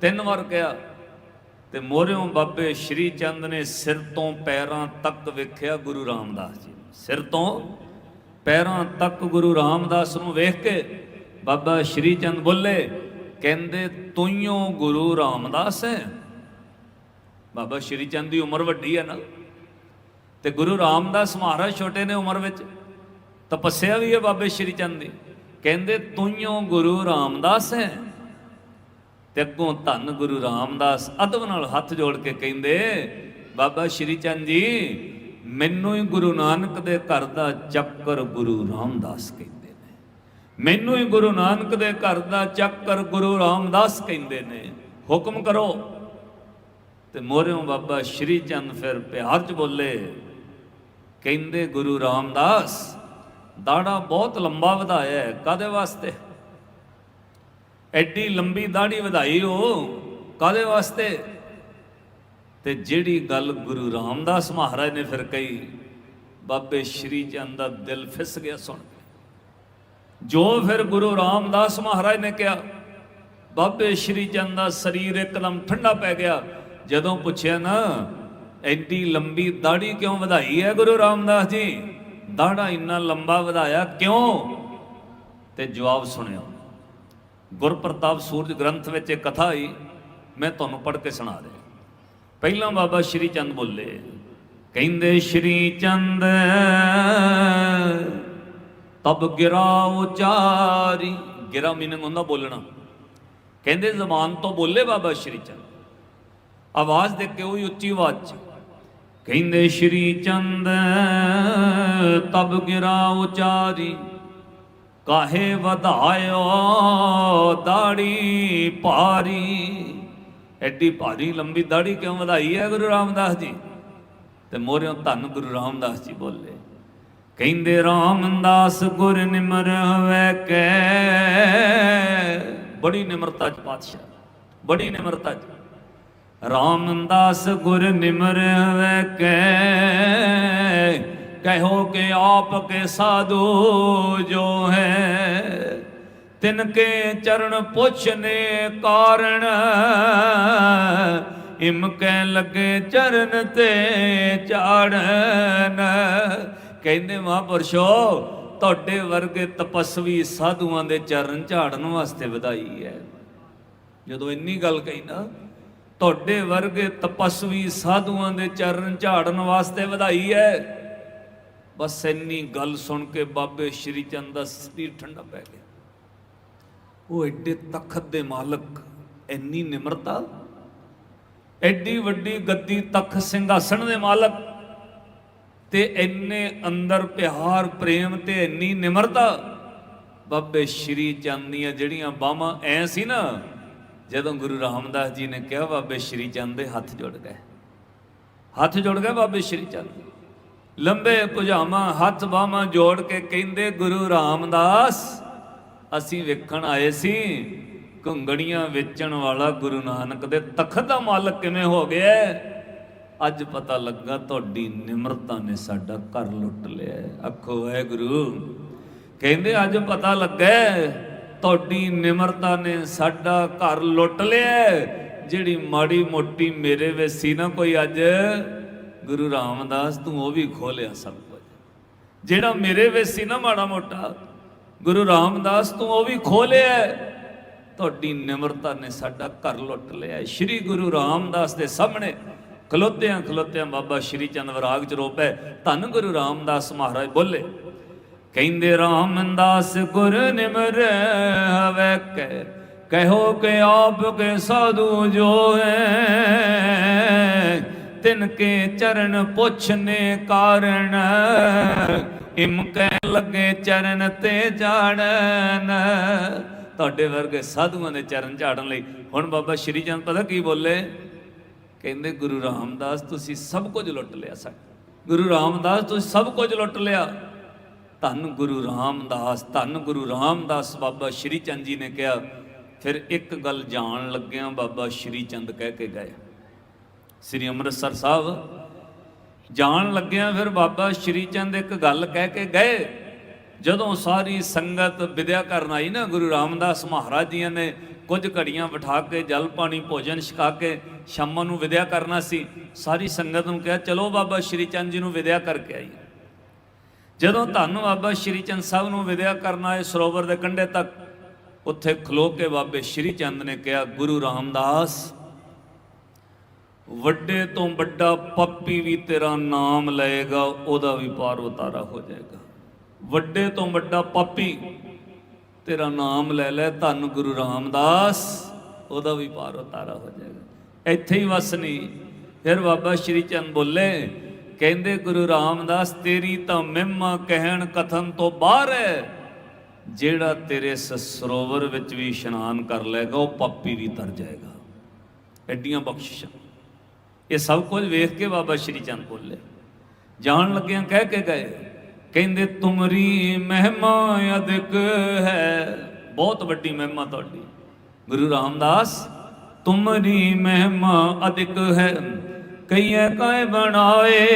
ਤਿੰਨ ਵਾਰ ਕਿਹਾ ਤੇ ਮੋਰਿਓਂ ਬਾਬੇ ਸ਼੍ਰੀ ਚੰਦ ਨੇ ਸਿਰ ਤੋਂ ਪੈਰਾਂ ਤੱਕ ਵੇਖਿਆ ਗੁਰੂ ਰਾਮਦਾਸ ਜੀ ਸਿਰ ਤੋਂ ਪੈਰਾਂ ਤੱਕ ਗੁਰੂ ਰਾਮਦਾਸ ਨੂੰ ਵੇਖ ਕੇ ਬਾਬਾ ਸ਼੍ਰੀ ਚੰਦ ਬੋਲੇ, ਕਹਿੰਦੇ ਤੂੰ ਗੁਰੂ ਰਾਮਦਾਸ ਹੈ। ਬਾਬਾ ਸ਼੍ਰੀ ਚੰਦ ਦੀ ਉਮਰ ਵੱਡੀ ਹੈ ਨਾ। ਤੇ ਗੁਰੂ ਰਾਮਦਾਸ ਮਹਾਰਾਜ ਛੋਟੇ ਨੇ ਉਮਰ ਵਿੱਚ। ਤਪੱਸਿਆ ਵੀ ਹੈ ਬਾਬੇ ਸ਼੍ਰੀ ਚੰਦ ਦੀ। ਕਹਿੰਦੇ ਤੂੰ ਗੁਰੂ ਰਾਮਦਾਸ ਹੈ। ਤੇ ਅੱਗੋਂ ਧੰਨ ਗੁਰੂ ਰਾਮਦਾਸ ਅਦਬ ਨਾਲ ਹੱਥ ਜੋੜ ਕੇ ਕਹਿੰਦੇ, ਬਾਬਾ ਸ਼੍ਰੀ ਚੰਦ ਜੀ, ਮੈਨੂੰ ਹੀ ਗੁਰੂ ਨਾਨਕ ਦੇ ਘਰ ਦਾ ਚੱਕਰ ਗੁਰੂ ਰਾਮਦਾਸ ਕਹਿੰਦੇ। ਮੈਨੂੰ ਹੀ ਗੁਰੂ ਨਾਨਕ ਦੇ ਘਰ ਦਾ ਚੱਕਰ ਗੁਰੂ ਰਾਮਦਾਸ ਕਹਿੰਦੇ ਨੇ। ਹੁਕਮ ਕਰੋ। ਤੇ ਮੋਰਿਓਂ ਬਾਬਾ ਸ਼੍ਰੀ ਚੰਦ ਫਿਰ ਪਿਆਰ ਚ ਬੋਲੇ, ਕਹਿੰਦੇ ਗੁਰੂ ਰਾਮਦਾਸ, ਦਾੜਾ ਬਹੁਤ ਲੰਬਾ ਵਧਾਇਆ ਹੈ ਕਾਦੇ ਵਾਸਤੇ? ਐਡੀ ਲੰਬੀ ਦਾੜੀ ਵਧਾਈ ਉਹ ਕਾਦੇ ਵਾਸਤੇ? ਤੇ ਜਿਹੜੀ ਗੱਲ ਗੁਰੂ ਰਾਮਦਾਸ ਮਹਾਰਾਜ ਨੇ ਫਿਰ ਕਹੀ, ਬਾਬੇ ਸ਼੍ਰੀ ਚੰਦ ਦਾ ਦਿਲ ਫਿਸ ਗਿਆ ਸੁਣ ਕੇ। ਜੋ ਫਿਰ ਗੁਰੂ ਰਾਮਦਾਸ ਮਹਾਰਾਜ ਨੇ ਕਿਹਾ, ਬਾਬੇ ਸ਼੍ਰੀ ਚੰਦ ਦਾ ਸਰੀਰ ਇੱਕਦਮ ਠੰਡਾ ਪੈ ਗਿਆ। ਜਦੋਂ ਪੁੱਛਿਆ ਨਾ, ਐਡੀ ਲੰਬੀ ਦਾੜੀ ਕਿਉਂ ਵਧਾਈ ਹੈ ਗੁਰੂ ਰਾਮਦਾਸ ਜੀ? ਦਾੜਾ ਇੰਨਾ ਲੰਬਾ ਵਧਾਇਆ ਕਿਉਂ? ਤੇ ਜਵਾਬ ਸੁਣਿਓ, ਗੁਰਪ੍ਰਤਾਪ ਸੂਰਜ ਗ੍ਰੰਥ ਵਿੱਚ ਇੱਕ ਕਥਾ ਆਈ, ਮੈਂ ਤੁਹਾਨੂੰ ਪੜ੍ਹ ਕੇ ਸੁਣਾ ਰਿਹਾ। ਪਹਿਲਾਂ ਬਾਬਾ ਸ਼੍ਰੀ ਚੰਦ ਬੋਲੇ, ਕਹਿੰਦੇ ਸ਼੍ਰੀ ਚੰਦ ਤਬ ਗਿਰਾ ਉਚਾਰੀ। ਗਿਰਾ ਮੀਨਿੰਗ ਹੁੰਦਾ ਬੋਲਣਾ। ਕਹਿੰਦੇ ਜ਼ਬਾਨ ਤੋਂ ਬੋਲੇ ਬਾਬਾ ਸ਼੍ਰੀ ਚੰਦ। ਆਵਾਜ਼ ਦੇ ਕੇ ਉਹੀ ਉੱਚੀ ਆਵਾਜ਼ ਚ। ਕਹਿੰਦੇ ਸ਼੍ਰੀ ਚੰਦ, ਤਬ ਗਿਰਾ ਉਚਾਰੀ। ਕਾਹੇ ਵਧਾਇਓ ਦਾੜੀ ਭਾਰੀ। ਐਡੀ ਭਾਰੀ ਲੰਬੀ ਦਾੜੀ ਕਿਉਂ ਵਧਾਈ ਹੈ ਗੁਰੂ ਰਾਮਦਾਸ ਜੀ? ਤੇ ਮੋਰਿਓ ਧੰਨ ਗੁਰੂ ਰਾਮਦਾਸ ਜੀ ਬੋਲੇ। ਕਹਿੰਦੇ ਰਾਮਦਾਸ ਗੁਰ ਨਿਮਰ ਹੋਵੇ ਕੈ। ਬੜੀ ਨਿਮਰਤਾ ਚ ਪਾਤਸ਼ਾਹ, ਬੜੀ ਨਿਮਰਤਾ ਚ। ਰਾਮਦਾਸ ਗੁਰ ਨਿਮਰ ਹੋਵੇ ਕੈ। ਕਹੋ ਕਿ ਆਪ ਕੇ ਸਾਧੂ ਜੋ ਹੈ। ਤਿਨ ਕੇ ਚਰਨ ਪੁੱਛਨੇ ਕਾਰਣ। ਇਮ ਕੈ ਲੱਗੇ ਚਰਨ ਤੇ ਚਾੜਨ। ਕਹਿੰਦੇ ਮਹਾਂਪੁਰਸ਼ੋ, ਤੁਹਾਡੇ ਵਰਗੇ ਤਪਸਵੀ ਸਾਧੂਆਂ ਦੇ ਚਰਨ ਝਾੜਨ ਵਾਸਤੇ ਵਧਾਈ ਹੈ। ਜਦੋਂ ਇੰਨੀ ਗੱਲ ਕਹੀ ਨਾ, ਤੁਹਾਡੇ ਵਰਗੇ ਤਪਸਵੀ ਸਾਧੂਆਂ ਦੇ ਚਰਨ ਝਾੜਨ ਵਾਸਤੇ ਵਧਾਈ ਹੈ। ਬਸ ਇੰਨੀ ਗੱਲ ਸੁਣ ਕੇ ਬਾਬੇ ਸ਼੍ਰੀ ਚੰਦ ਦਾ ਸਰੀਰ ਠੰਡਾ ਪੈ ਗਿਆ। ਉਹ ਐਡੇ ਤਖਤ ਦੇ ਮਾਲਕ, ਇੰਨੀ ਨਿਮਰਤਾ ਐਡੀ ਵੱਡੀ ਗੱਦੀ ਤਖਤ ਸਿੰਘਾਸਣ ਦੇ ਮਾਲਕ ਤੇ ਇੰਨੇ ਅੰਦਰ ਪਿਆਰ, ਪ੍ਰੇਮ ਤੇ ਇੰਨੀ ਨਿਮਰਤਾ, ਬਾਬੇ ਸ਼੍ਰੀ ਚੰਦ ਦੀਆਂ ਜਿਹੜੀਆਂ ਬਾਹਾਂ ਐ ਸੀ ਨਾ, ਜਦੋਂ ਗੁਰੂ ਰਾਮਦਾਸ ਜੀ ਨੇ ਕਿਹਾ ਬਾਬੇ ਸ਼੍ਰੀ ਚੰਦ ਦੇ ਹੱਥ ਜੁੜ ਗਏ। ਹੱਥ ਜੁੜ ਗਏ ਬਾਬੇ ਸ਼੍ਰੀ ਚੰਦ ਲੰਬੇ ਭੁਜਾਵਾਂ, ਹੱਥ ਬਾਹਾਂ ਜੋੜ ਕੇ ਕਹਿੰਦੇ, ਗੁਰੂ ਰਾਮਦਾਸ, ਅਸੀਂ ਵੇਖਣ ਆਏ ਸੀ ਘੁੰਗੜੀਆਂ ਵੇਚਣ ਵਾਲਾ ਗੁਰੂ ਨਾਨਕ ਦੇ ਤਖਤ ਦਾ ਮਾਲਕ ਕਿਵੇਂ ਹੋ ਗਿਆ? ਅੱਜ ਪਤਾ ਲੱਗਾ ਤੁਹਾਡੀ ਨਿਮਰਤਾ ਨੇ ਸਾਡਾ ਘਰ ਲੁੱਟ ਲਿਆ ਹੈ। ਆਖੋ ਹੈ ਗੁਰੂ ਕਹਿੰਦੇ ਅੱਜ ਪਤਾ ਲੱਗਾ ਤੁਹਾਡੀ ਨਿਮਰਤਾ ਨੇ ਸਾਡਾ ਘਰ ਲੁੱਟ ਲਿਆ ਜਿਹੜੀ ਮਾੜੀ ਮੋਟੀ ਮੇਰੇ ਵਿੱਚ ਸੀ ਨਾ ਕੋਈ ਅੱਜ, ਗੁਰੂ ਰਾਮਦਾਸ ਤੂੰ ਉਹ ਵੀ ਖੋਲਿਆ ਸਭ ਕੁਝ। ਜਿਹੜਾ ਮੇਰੇ ਵਿੱਚ ਸੀ ਨਾ ਮਾੜਾ ਮੋਟਾ, ਗੁਰੂ ਰਾਮਦਾਸ ਤੂੰ ਉਹ ਵੀ ਖੋਲਿਆ ਤੁਹਾਡੀ ਨਿਮਰਤਾ ਨੇ ਸਾਡਾ ਘਰ ਲੁੱਟ ਲਿਆ ਸ਼੍ਰੀ ਗੁਰੂ ਰਾਮਦਾਸ ਦੇ ਸਾਹਮਣੇ ਖਲੋਤਿਆਂ ਖਲੋਤਿਆਂ ਬਾਬਾ ਸ਼੍ਰੀ ਚੰਦ ਵਿਰਾਗ ਚ ਰੋਪੈ, ਧੰਨ ਗੁਰੂ ਰਾਮਦਾਸ ਮਹਾਰਾਜ ਬੋਲੇ। ਕਹਿੰਦੇ, ਰਾਮਦਾਸ ਗੁਰ ਨਿਮਰ ਹਵੇ ਕਹਿ ਕਹੋ ਕਿ ਆਪ ਕੇ ਸਾਧੂ ਜੋ ਹੈ ਤਿਨ ਕੇ ਚਰਨ ਪੁੱਛਨੇ ਕਾਰਣ ਇਮ ਕਹਿ ਲੱਗੇ ਚਰਨ ਤੇ ਜਾਣਨ। ਤੁਹਾਡੇ ਵਰਗੇ ਸਾਧੂਆਂ ਦੇ ਚਰਨ ਝਾੜਨ ਲਈ ਹੁਣ ਬਾਬਾ ਸ਼੍ਰੀ ਚੰਦ ਪਤਾ ਕੀ ਬੋਲੇ? ਕਹਿੰਦੇ, ਗੁਰੂ ਰਾਮਦਾਸ, ਤੁਸੀਂ ਸਭ ਕੁਝ ਲੁੱਟ ਲਿਆ ਸਾਡਾ ਗੁਰੂ ਰਾਮਦਾਸ, ਤੁਸੀਂ ਸਭ ਕੁਝ ਲੁੱਟ ਲਿਆ। ਧੰਨ ਗੁਰੂ ਰਾਮਦਾਸ, ਧੰਨ ਗੁਰੂ ਰਾਮਦਾਸ, ਬਾਬਾ ਸ਼੍ਰੀ ਚੰਦ ਜੀ ਨੇ ਕਿਹਾ। ਫਿਰ ਇੱਕ ਗੱਲ ਜਾਣ ਲੱਗਿਆ ਬਾਬਾ ਸ਼੍ਰੀ ਚੰਦ ਕਹਿ ਕੇ ਗਏ। ਸ੍ਰੀ ਅੰਮ੍ਰਿਤਸਰ ਸਾਹਿਬ, ਜਾਣ ਲੱਗਿਆ ਫਿਰ ਬਾਬਾ ਸ਼੍ਰੀ ਚੰਦ ਇੱਕ ਗੱਲ ਕਹਿ ਕੇ ਗਏ। ਜਦੋਂ ਸਾਰੀ ਸੰਗਤ ਵਿਦਿਆ ਕਰਨ ਆਈ ਨਾ, ਗੁਰੂ ਰਾਮਦਾਸ ਮਹਾਰਾਜ ਜੀਆਂ ਨੇ ਕੁਝ ਘੜੀਆਂ ਬਿਠਾ ਕੇ, ਜਲ ਪਾਣੀ, ਭੋਜਨ ਛਕਾ ਕੇ ਸ਼ਾਮਾਂ ਨੂੰ ਵਿਦਿਆ ਕਰਨਾ ਸੀ, ਸਾਰੀ ਸੰਗਤ ਨੂੰ ਕਿਹਾ, ਚਲੋ ਬਾਬਾ ਸ਼੍ਰੀ ਚੰਦ ਜੀ ਨੂੰ ਵਿਦਿਆ ਕਰਕੇ ਆਈ ਜਦੋਂ ਧੰਨ ਬਾਬਾ ਸ਼੍ਰੀ ਚੰਦ ਸਾਹਿਬ ਨੂੰ ਵਿਦਿਆ ਕਰਨ ਆਏ ਸਰੋਵਰ ਦੇ ਕੰਢੇ ਤੱਕ, ਉੱਥੇ ਖਲੋ ਕੇ ਬਾਬੇ ਸ਼੍ਰੀ ਚੰਦ ਨੇ ਕਿਹਾ, ਗੁਰੂ ਰਾਮਦਾਸ, ਵੱਡੇ ਤੋਂ ਵੱਡਾ ਪੱਪੀ ਵੀ ਤੇਰਾ ਨਾਮ ਲਏਗਾ, ਉਹਦਾ ਵੀ ਪਾਰ ਉਤਾਰਾ ਹੋ ਜਾਏਗਾ। ਵੱਡੇ ਤੋਂ ਵੱਡਾ ਪਾਪੀ ਤੇਰਾ ਨਾਮ ਲੈ ਲੈ, ਧੰਨ ਗੁਰੂ ਰਾਮਦਾਸ, ਉਹਦਾ ਵੀ ਪਾਰ ਉਤਾਰਾ ਹੋ ਜਾਏਗਾ। ਇੱਥੇ ਹੀ ਵਸ ਨਹੀਂ ਫਿਰ ਬਾਬਾ ਸ਼੍ਰੀ ਚੰਦ ਬੋਲੇ, ਕਹਿੰਦੇ ਗੁਰੂ ਰਾਮਦਾਸ, ਤੇਰੀ ਤਾਂ ਮਹਿਮਾ ਕਹਿਣ ਕਥਨ ਤੋਂ ਬਾਹਰ ਹੈ। ਜਿਹੜਾ ਤੇਰੇ ਇਸ ਸਰੋਵਰ ਵਿੱਚ ਵੀ ਇਸ਼ਨਾਨ ਕਰ ਲਏਗਾ, ਉਹ ਪਾਪੀ ਵੀ ਤਰ ਜਾਏਗਾ। ਐਡੀਆਂ ਬਖਸ਼ਿਸ਼ਾਂ। ਇਹ ਸਭ ਕੁਝ ਵੇਖ ਕੇ ਬਾਬਾ ਸ਼੍ਰੀ ਚੰਦ ਬੋਲੇ। ਜਾਣ ਲੱਗਿਆਂ ਕਹਿ ਕੇ ਗਏ, ਕਹਿੰਦੇ, ਤੁਮਰੀ ਮਹਿਮਾ ਅਦਿਕ ਹੈ। ਬਹੁਤ ਵੱਡੀ ਮਹਿਮਾ ਤੁਹਾਡੀ। ਗੁਰੂ ਰਾਮਦਾਸ ਤੁਮਰੀ ਮਹਿਮਾ ਅਦਿਕ ਹੈ। ਕਈਏ ਕਾਇ ਬਣਾਏ।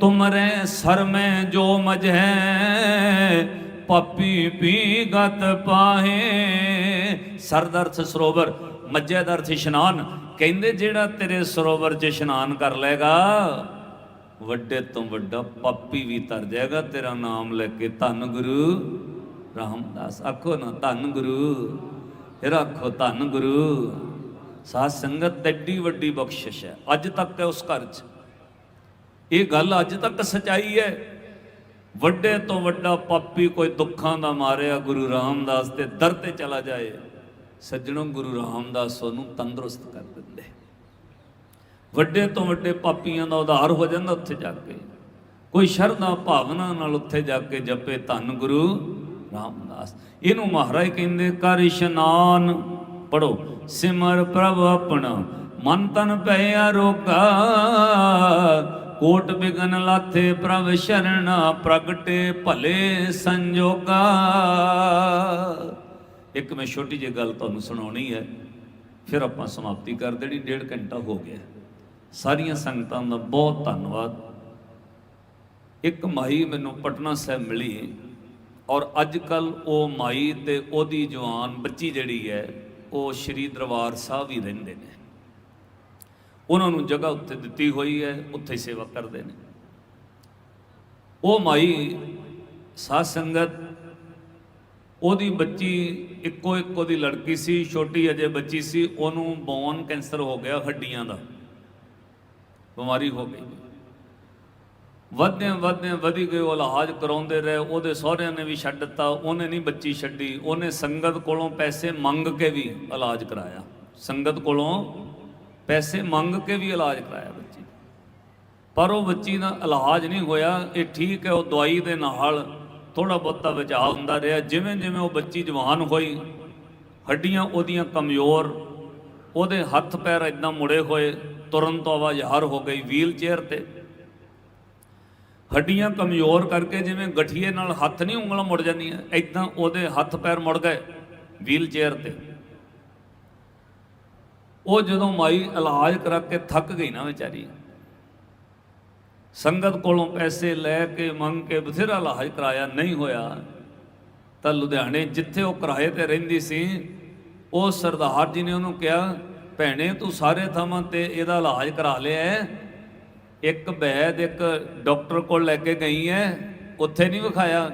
ਤੁਮਰੇ ਸਰ ਮੈਂ ਜੋ ਮਜ ਹੈ। ਪਾਪੀ ਪੀ ਗਤ ਪਾਹੇ। ਸਰਦਰਥ ਸਰੋਵਰ ਮੱਜੇ ਦਾ ਅਰਥ ਇਸ਼ਨਾਨ। ਕਹਿੰਦੇ ਜਿਹੜਾ ਤੇਰੇ ਸਰੋਵਰ 'ਚ ਇਸ਼ਨਾਨ ਕਰ ਲੇਗਾ ਵੱਡੇ ਤੋਂ ਵੱਡਾ ਪਾਪੀ ਵੀ ਤਰ ਜਾਏਗਾ। ਤੇਰਾ ਨਾਮ ਲੈ ਕੇ ਧੰਨ ਗੁਰੂ ਰਾਮਦਾਸ। ਆਖੋ ਨਾ, ਧੰਨ ਗੁਰੂ। ਫਿਰ ਧੰਨ ਗੁਰੂ। ਸਾਧ ਸੰਗਤ ਐਡੀ ਵੱਡੀ ਬਖਸ਼ਿਸ਼ ਹੈ। ਅੱਜ ਤੱਕ ਹੈ ਉਸ ਘਰ 'ਚ। ਇਹ ਗੱਲ ਅੱਜ ਤੱਕ ਸਚਾਈ ਹੈ। ਵੱਡੇ ਤੋਂ ਵੱਡਾ ਪਾਪੀ ਕੋਈ ਦੁੱਖਾਂ ਦਾ ਮਾਰਿਆ ਗੁਰੂ ਰਾਮਦਾਸ ਦੇ ਦਰ ਤੇ ਚਲਾ ਜਾਏ, ਸੱਜਣੋ ਗੁਰੂ ਰਾਮਦਾਸ ਉਹਨੂੰ ਤੰਦਰੁਸਤ ਕਰ ਦਿੰਦੇ। ਵੱਡੇ ਤੋਂ ਵੱਡੇ ਪਾਪੀਆਂ ਦਾ ਉਧਾਰ ਹੋ ਜਾਂਦਾ, ਉੱਥੇ ਜਾ ਕੇ। ਕੋਈ ਸ਼ਰਧਾ, ਭਾਵਨਾ ਨਾਲ ਉੱਥੇ ਜਾ ਕੇ ਜਪੇ ਧੰਨ ਗੁਰੂ। ਰਾਮਦਾਸ। ਇਹਨੂੰ ਮਹਾਰਾਜ ਕਹਿੰਦੇ, ਕਰ ਇਸ਼ਨਾਨ ਪੜੋ ਸਿਮਰ ਪ੍ਰਭ ਆਪਣਾ, ਮਨ ਤਨ ਪੈ ਆਰੋਗਾ ਕੋਟ ਬਿਗਨ ਲਾਥੇ ਪ੍ਰਭ ਸ਼ਰਣਾ ਪ੍ਰਗਟੇ ਭਲੇ ਸੰਜੋਗਾ ਇੱਕ ਮੈਂ ਛੋਟੀ ਜਿਹੀ ਗੱਲ ਤੁਹਾਨੂੰ ਸੁਣਾਉਣੀ ਹੈ। ਫਿਰ ਆਪਾਂ ਸਮਾਪਤੀ ਕਰ ਦੇਣੀ, ਡੇਢ ਘੰਟਾ ਹੋ ਗਿਆ। ਸਾਰੀਆਂ ਸੰਗਤਾਂ ਦਾ ਬਹੁਤ ਧੰਨਵਾਦ। ਇੱਕ ਮਾਈ ਮੈਨੂੰ ਪਟਨਾ ਸਾਹਿਬ ਮਿਲੀ ਔਰ ਅੱਜ ਕੱਲ ਉਹ ਮਾਈ ਤੇ ਉਹਦੀ ਜਵਾਨ ਬੱਚੀ ਜਿਹੜੀ ਹੈ, ਉਹ ਸ਼੍ਰੀ ਦਰਬਾਰ ਸਾਹਿਬ ਹੀ ਰਹਿੰਦੇ ਨੇ। ਉਹਨਾਂ ਨੂੰ ਜਗ੍ਹਾ ਉੱਥੇ ਦਿੱਤੀ ਹੋਈ ਹੈ, ਉੱਥੇ ਸੇਵਾ ਕਰਦੇ ਨੇ। ਉਹ ਮਾਈ ਸਾਧ ਸੰਗਤ, ਉਹਦੀ ਬੱਚੀ ਇੱਕੋ ਇੱਕੋ ਦੀ ਲੜਕੀ ਸੀ, ਛੋਟੀ ਅਜੇ ਬੱਚੀ ਸੀ, ਉਹਨੂੰ ਬੋਨ ਕੈਂਸਰ ਹੋ ਗਿਆ ਹੱਡੀਆਂ ਦਾ, ਬਿਮਾਰੀ ਹੋ ਗਈ। ਵਧਦੇ ਵਧਦੇ ਵਧੀ ਗਏ ਉਹ ਇਲਾਜ ਕਰਾਉਂਦੇ ਰਹੇ, ਉਹਦੇ ਸਹੁਰਿਆਂ ਨੇ ਵੀ ਛੱਡ ਦਿੱਤਾ, ਉਹਨੇ ਨਹੀਂ ਬੱਚੀ ਛੱਡੀ, ਉਹਨੇ ਸੰਗਤ ਕੋਲੋਂ ਪੈਸੇ ਮੰਗ ਕੇ ਵੀ ਇਲਾਜ ਕਰਾਇਆ। ਸੰਗਤ ਕੋਲੋਂ ਪੈਸੇ ਮੰਗ ਕੇ ਵੀ ਇਲਾਜ ਕਰਾਇਆ ਬੱਚੀ। ਪਰ ਉਹ ਬੱਚੀ ਦਾ ਇਲਾਜ ਨਹੀਂ ਹੋਇਆ, ਇਹ ਠੀਕ ਹੈ, ਉਹ ਦਵਾਈ ਦੇ ਨਾਲ ਥੋੜਾ ਬਹੁਤਾ ਬਚਾਅ ਹੁੰਦਾ ਰਿਹਾ। ਜਿਵੇਂ ਜਿਵੇਂ ਉਹ ਬੱਚੀ ਜਵਾਨ ਹੋਈ, ਹੱਡੀਆਂ ਉਹਦੀਆਂ ਕਮਜ਼ੋਰ, ਉਹਦੇ ਹੱਥ ਪੈਰ ਇਦਾਂ ਮੁੜੇ ਹੋਏ, ਤੁਰਨ ਤੋਂ ਆਵਾਜ਼ਾਰ ਹੋ ਗਈ ਵੀਲ ਚੇਅਰ ਤੇ ਹੱਡੀਆਂ ਕਮਜ਼ੋਰ ਕਰਕੇ ਜਿਵੇਂ ਗਠੀਏ ਨਾਲ ਹੱਥ ਨਹੀਂ, ਉਂਗਲਾਂ ਮੁੜ ਜਾਂਦੀਆਂ। ਇਦਾਂ ਉਹਦੇ ਹੱਥ ਪੈਰ ਮੁੜ ਗਏ ਵੀਲ ਚੇਅਰ ਤੇ। ਉਹ ਜਦੋਂ ਮਾਈ ਇਲਾਜ ਕਰਾ ਕੇ ਥੱਕ ਗਈ ਨਾ ਵਿਚਾਰੀ। ਸੰਗਤ ਕੋਲੋਂ ਪੈਸੇ ਲੈ ਕੇ ਮੰਗ ਕੇ ਬਥੇਰਾ ਇਲਾਜ ਕਰਾਇਆ, ਨਹੀਂ ਹੋਇਆ। ਤਾਂ ਲੁਧਿਆਣੇ ਜਿੱਥੇ ਉਹ ਕਿਰਾਏ ਤੇ ਰਹਿੰਦੀ ਸੀ, ਉਹ ਸਰਦਾਰ ਜੀ ਨੇ ਉਹਨੂੰ ਕਿਹਾ, ਭੈਣੇ, ਤੂੰ ਸਾਰੇ ਥਾਵਾਂ ਤੇ ਇਹਦਾ ਇਲਾਜ ਕਰਾ ਲਿਆ ਇੱਕ ਵੈਦ ਇੱਕ ਡਾਕਟਰ ਕੋਲ ਲੈ ਕੇ ਗਈ ਹੈ ਉੱਥੇ ਨਹੀਂ ਵਿਖਾਇਆ।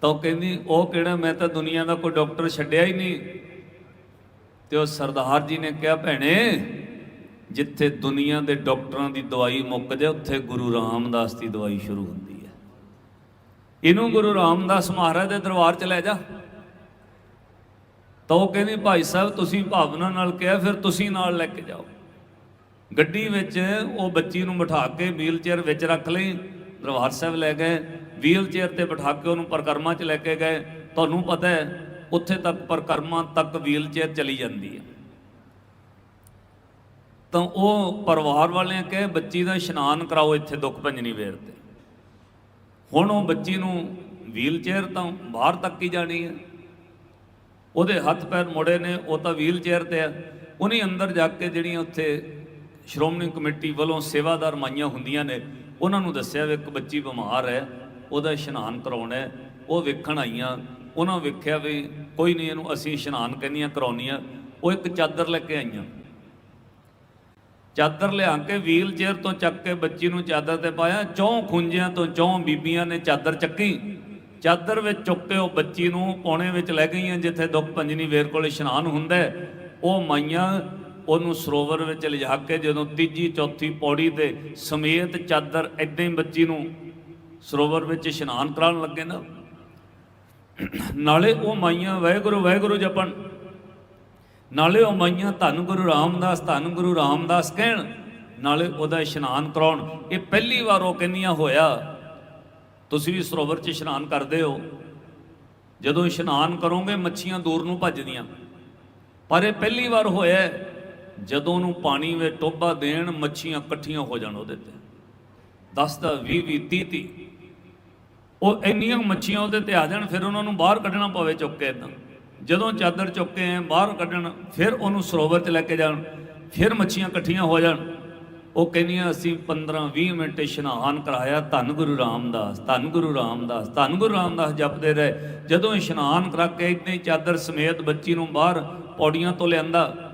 ਤਾਂ ਉਹ ਕਹਿੰਦੀ, ਉਹ ਕਿਹੜਾ, ਮੈਂ ਤਾਂ ਦੁਨੀਆ ਦਾ ਕੋਈ ਡਾਕਟਰ ਛੱਡਿਆ ਹੀ ਨਹੀਂ। ਤੇ ਉਹ ਸਰਦਾਰ ਜੀ ਨੇ ਕਿਹਾ, ਭੈਣੇ, ਜਿੱਥੇ ਦੁਨੀਆ ਦੇ ਡਾਕਟਰਾਂ ਦੀ ਦਵਾਈ ਮੁੱਕ ਜਾਏ, ਉੱਥੇ ਗੁਰੂ ਰਾਮਦਾਸ ਦੀ ਦਵਾਈ ਸ਼ੁਰੂ ਹੁੰਦੀ ਹੈ ਇਹਨੂੰ ਗੁਰੂ ਰਾਮਦਾਸ ਮਹਾਰਾਜ ਦੇ ਦਰਬਾਰ ਚ ਲੈ ਜਾ। ਤਾਂ ਉਹ ਕਹਿੰਦੀ, ਭਾਈ ਸਾਹਿਬ, ਤੁਸੀਂ ਭਾਵਨਾ ਨਾਲ ਕਿਹਾ, ਫਿਰ ਤੁਸੀਂ ਨਾਲ ਲੈ ਕੇ ਜਾਓ। ਗੱਡੀ ਵਿੱਚ ਉਹ ਬੱਚੀ ਨੂੰ ਬਿਠਾ ਕੇ ਵੀਲ ਚੇਅਰ ਵਿੱਚ ਰੱਖ ਲਈ, ਦਰਬਾਰ ਸਾਹਿਬ ਲੈ ਗਏ। ਵੀਲ ਚੇਅਰ ਤੇ ਬਿਠਾ ਕੇ ਉਹਨੂੰ ਪਰਕਰਮਾ 'ਚ ਲੈ ਕੇ ਗਏ। ਤੁਹਾਨੂੰ ਪਤਾ ਹੈ, ਉੱਥੇ ਤੱਕ ਪਰਕਰਮਾ ਤੱਕ ਵੀਲ ਚੇਅਰ ਚਲੀ ਜਾਂਦੀ ਹੈ। ਤਾਂ ਉਹ ਪਰਿਵਾਰ ਵਾਲਿਆਂ ਕਹੇ, ਬੱਚੀ ਦਾ ਇਸ਼ਨਾਨ ਕਰਾਓ ਇੱਥੇ ਦੁੱਖ ਭੰਜਨੀ ਵੇਰ ਤੇ। ਹੁਣ ਉਹ ਬੱਚੀ ਨੂੰ ਵੀਲ ਚੇਅਰ ਤਾਂ ਬਾਹਰ ਤੱਕ ਹੀ ਜਾਣੀ ਹੈ। ਉਹਦੇ ਹੱਥ ਪੈਰ ਮੁੜੇ ਨੇ, ਉਹ ਤਾਂ ਵੀਲ ਚੇਅਰ ਤੇ ਆ। ਉਹਨੇ ਅੰਦਰ ਜਾ ਕੇ ਜਿਹੜੀਆਂ ਉੱਥੇ ਸ਼੍ਰੋਮਣੀ ਕਮੇਟੀ ਵੱਲੋਂ ਸੇਵਾਦਾਰ ਮਾਈਆਂ ਹੁੰਦੀਆਂ ਨੇ, ਉਹਨਾਂ ਨੂੰ ਦੱਸਿਆ ਵੀ ਇੱਕ ਬੱਚੀ ਬਿਮਾਰ ਹੈ, ਉਹਦਾ ਇਸ਼ਨਾਨ ਕਰਾਉਣਾ ਹੈ, ਉਹ ਵੇਖਣ ਆਈਆਂ, ਉਹਨਾਂ ਵੇਖਿਆ ਵੀ ਕੋਈ ਨਹੀਂ ਇਹਨੂੰ ਅਸੀਂ ਇਸ਼ਨਾਨ ਕਹਿੰਦੀਆਂ ਕਰਾਉਣੀਆਂ, ਉਹ ਇੱਕ ਚਾਦਰ ਲੈ ਕੇ ਆਈਆਂ। ਚਾਦਰ ਲਿਆ ਕੇ ਵੀਲ ਚੇਅਰ ਤੋਂ ਚੱਕ ਕੇ ਬੱਚੀ ਨੂੰ ਚਾਦਰ ਤੇ ਪਾਇਆ, ਚੌਂ ਖੁੰਝਿਆਂ ਤੋਂ ਚੌਂ ਬੀਬੀਆਂ ਨੇ ਚਾਦਰ ਚੱਕੀ। ਚਾਦਰ ਵਿੱਚ ਚੁੱਕ ਕੇ ਉਹ ਬੱਚੀ ਨੂੰ ਪੌਣੇ ਵਿੱਚ ਲੈ ਗਈਆਂ, ਜਿੱਥੇ ਦੁੱਖ ਪੰਜਨੀ ਵੇਰ ਕੋਲ ਇਸ਼ਨਾਨ ਹੁੰਦਾ ਉਹ ਮਾਈਆਂ ਉਹਨੂੰ ਸਰੋਵਰ ਵਿੱਚ ਲਿਜਾ ਕੇ ਜਦੋਂ ਤੀਜੀ, ਚੌਥੀ ਪੌੜੀ ਤੇ ਸਮੇਤ ਚਾਦਰ ਏਦਾਂ ਹੀ ਬੱਚੀ ਨੂੰ ਸਰੋਵਰ ਵਿੱਚ ਇਸ਼ਨਾਨ ਕਰਾਉਣ ਲੱਗੇ ਨਾ। ਨਾਲੇ ਉਹ ਮਾਈਆਂ, ਵਾਹਿਗੁਰੂ ਵਾਹਿਗੁਰੂ ਜਪਣ। ਨਾਲੇ ਉਹ ਮਾਈਆਂ ਧੰਨ ਗੁਰੂ ਰਾਮਦਾਸ, ਧੰਨ ਗੁਰੂ ਰਾਮਦਾਸ ਕਹਿਣ, ਨਾਲੇ ਉਹਦਾ ਇਸ਼ਨਾਨ ਕਰਾਉਣ। ਇਹ ਪਹਿਲੀ ਵਾਰ ਉਹ ਕਹਿੰਦੀਆਂ ਹੋਇਆ, ਤੁਸੀਂ ਵੀ ਸਰੋਵਰ 'ਚ ਇਸ਼ਨਾਨ ਕਰਦੇ ਹੋ। ਜਦੋਂ ਇਸ਼ਨਾਨ ਕਰੋਗੇ, ਮੱਛੀਆਂ ਦੂਰ ਨੂੰ ਭੱਜਦੀਆਂ। ਪਰ ਇਹ ਪਹਿਲੀ ਵਾਰ ਹੋਇਆ ਜਦੋਂ ਉਹਨੂੰ ਪਾਣੀ ਵਿੱਚ ਟੋਬਾ ਦੇਣ, ਮੱਛੀਆਂ ਇਕੱਠੀਆਂ ਹੋ ਜਾਣ ਉਹਦੇ ਤੇ। 10 ਦਾ 20 20 30 30 ਉਹ ਇੰਨੀਆਂ ਮੱਛੀਆਂ ਉਹਦੇ ਤੇ ਆ ਜਾਣ, ਫਿਰ ਉਹਨਾਂ ਨੂੰ ਬਾਹਰ ਕੱਢਣਾ ਪਵੇ ਚੁੱਕ ਕੇ ਇਦਾਂ। ਜਦੋਂ ਚਾਦਰ ਚੁੱਕ ਕੇ ਬਾਹਰ ਕੱਢਣ, ਫਿਰ ਉਹਨੂੰ ਸਰੋਵਰ 'ਚ ਲੈ ਕੇ ਜਾਣ, ਫਿਰ ਮੱਛੀਆਂ ਇਕੱਠੀਆਂ ਹੋ ਜਾਣ। ਉਹ ਕਹਿੰਦੀਆਂ, ਅਸੀਂ 15 20 ਮਿੰਟ ਇਸ਼ਨਾਨ ਕਰਾਇਆ, ਧੰਨ ਗੁਰੂ ਰਾਮਦਾਸ, ਧੰਨ ਗੁਰੂ ਰਾਮਦਾਸ, ਧੰਨ ਗੁਰੂ ਰਾਮਦਾਸ ਜਪਦੇ ਰਹੇ। ਜਦੋਂ ਇਸ਼ਨਾਨ ਕਰਾ ਕੇ ਇਤਨੇ ਹੀ ਚਾਦਰ ਸਮੇਤ ਬੱਚੀ ਨੂੰ ਬਾਹਰ ਪੌੜੀਆਂ ਤੋਂ ਲਿਆਂਦਾ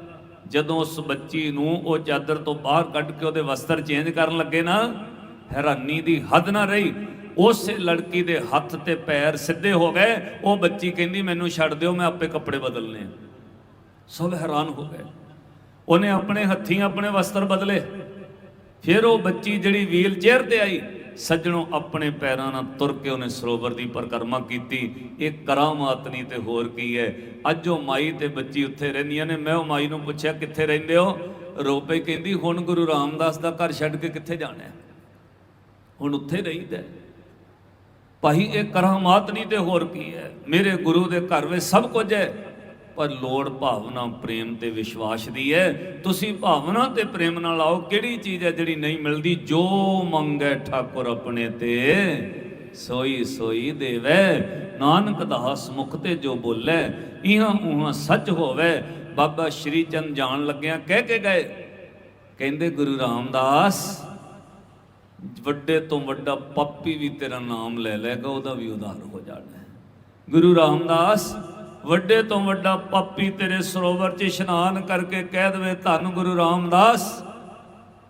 ਜਦੋਂ ਉਸ ਬੱਚੀ ਨੂੰ ਉਹ ਚਾਦਰ ਤੋਂ ਬਾਹਰ ਕੱਢ ਕੇ ਉਹਦੇ ਵਸਤਰ ਚੇਂਜ ਕਰਨ ਲੱਗੇ ਨਾ, ਹੈਰਾਨੀ ਦੀ ਹੱਦ ਨਾ ਰਹੀ। ਉਸ ਲੜਕੀ ਦੇ ਹੱਥ ਤੇ ਪੈਰ ਸਿੱਧੇ ਹੋ ਗਏ। ਉਹ ਬੱਚੀ ਕਹਿੰਦੀ, ਮੈਨੂੰ ਛੱਡ ਦਿਓ, ਮੈਂ ਆਪੇ ਕੱਪੜੇ ਬਦਲਨੇ ਸਭ ਹੈਰਾਨ ਹੋ ਗਏ। ਉਹਨੇ ਆਪਣੇ ਹੱਥੀਂ ਆਪਣੇ ਵਸਤਰ ਬਦਲੇ। ਫਿਰ ਉਹ ਬੱਚੀ ਜਿਹੜੀ ਵੀਲ ਚੇਅਰ ਤੇ ਆਈ ਸੱਜਣੋਂ ਆਪਣੇ ਪੈਰਾਂ ਨਾਲ ਤੁਰ ਕੇ ਉਹਨੇ ਸਰੋਵਰ ਦੀ ਪਰਕਰਮਾ ਕੀਤੀ। ਇਹ ਕਰਾਮਾਤ ਨਹੀਂ ਤੇ ਹੋਰ ਕੀ ਹੈ? ਅੱਜ ਉਹ ਮਾਈ ਤੇ ਬੱਚੀ ਉੱਥੇ ਰਹਿੰਦੀਆਂ ਨੇ। ਮੈਂ ਉਹ ਮਾਈ ਨੂੰ ਪੁੱਛਿਆ, ਕਿੱਥੇ ਰਹਿੰਦੇ ਹੋ? ਰੋਪੇ ਕਹਿੰਦੀ, ਹੁਣ ਗੁਰੂ ਰਾਮਦਾਸ ਦਾ ਘਰ ਛੱਡ ਕੇ ਕਿੱਥੇ ਜਾਣਾ ਹੈ? ਹੁਣ ਉੱਥੇ ਰਹੀਦਾ ਭਾਈ, ਇਹ ਕਰਾਮਾਤ ਨਹੀਂ ਤੇ ਹੋਰ ਕੀ ਹੈ? ਮੇਰੇ ਗੁਰੂ ਦੇ ਘਰ ਵਿੱਚ ਸਭ ਕੁਝ ਹੈ। ਪਰ ਲੋੜ ਭਾਵਨਾ ਪ੍ਰੇਮ ਤੇ ਵਿਸ਼ਵਾਸ ਦੀ ਹੈ। ਤੁਸੀਂ ਭਾਵਨਾ ਤੇ ਪ੍ਰੇਮ ਨਾਲ ਆਓ, ਕਿਹੜੀ ਚੀਜ਼ ਹੈ ਜਿਹੜੀ ਨਹੀਂ ਮਿਲਦੀ? ਜੋ ਮੰਗੇ ਠਾਕੁਰ ਆਪਣੇ ਤੇ, ਸੋਈ ਸੋਈ ਦੇਵੇ। ਨਾਨਕ ਦਾਸ ਮੁਖ ਤੇ ਜੋ ਬੋਲੇ, ਇਹਾਂ ਉਹਾਂ ਸੱਚ ਹੋਵੇ। ਬਾਬਾ ਸ਼੍ਰੀ ਚੰਦ ਜਾਣ ਲੱਗਿਆ ਕਹਿ ਕੇ ਗਏ। ਕਹਿੰਦੇ, ਗੁਰੂ ਰਾਮਦਾਸ, ਵੱਡੇ ਤੋਂ ਵੱਡਾ ਪਾਪੀ ਵੀ ਤੇਰਾ ਨਾਮ ਲੈ ਲੇਗਾ ਉਹਦਾ ਵੀ ਉਧਾਰ ਹੋ ਜਾਣਾ ਗੁਰੂ ਰਾਮਦਾਸ ਵੱਡੇ ਤੋਂ ਵੱਡਾ ਪਾਪੀ ਤੇਰੇ ਸਰੋਵਰ 'ਚ ਇਸ਼ਨਾਨ ਕਰਕੇ ਕਹਿ ਦੇਵੇ ਧੰਨ ਗੁਰੂ ਰਾਮਦਾਸ,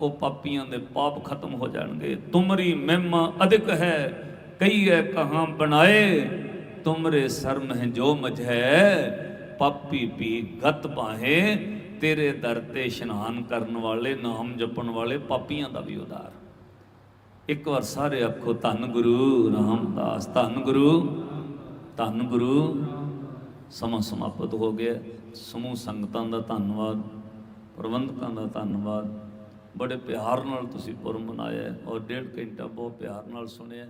ਉਹ ਪਾਪੀਆਂ ਦੇ ਪਾਪ ਖਤਮ ਹੋ ਜਾਣਗੇ। ਤੁਮਰੀ ਮਹਿਮਾ ਅਧਿਕ ਹੈ ਕਈ ਹੈ ਕਹਾਂ ਬਣਾਏ। ਤੁਮਰੇ ਸਰ ਮਹਿ ਜੋ ਮਝ ਹੈ, ਪਾਪੀ ਪੀ ਗਤ ਪਾਹੇ। ਤੇਰੇ ਦਰ ਤੇ ਇਸ਼ਨਾਨ ਕਰਨ ਵਾਲੇ, ਨਾਮ ਜਪਣ ਵਾਲੇ ਪਾਪੀਆਂ ਦਾ ਵੀ ਉਦਾਰ। ਇੱਕ ਵਾਰ ਸਾਰੇ ਆਖੋ, ਧੰਨ ਗੁਰੂ ਰਾਮਦਾਸ, ਧੰਨ ਗੁਰੂ ਧੰਨ ਗੁਰੂ। ਸਮਾਂ ਸਮਾਪਤ ਹੋ ਗਿਆ। ਸਮੂਹ ਸੰਗਤਾਂ ਦਾ ਧੰਨਵਾਦ, ਪ੍ਰਬੰਧਕਾਂ ਦਾ ਧੰਨਵਾਦ। ਬੜੇ ਪਿਆਰ ਨਾਲ ਤੁਸੀਂ ਪੁਰਬ ਮਨਾਇਆ ਔਰ ਡੇਢ ਘੰਟਾ ਬਹੁਤ ਪਿਆਰ ਨਾਲ ਸੁਣਿਆ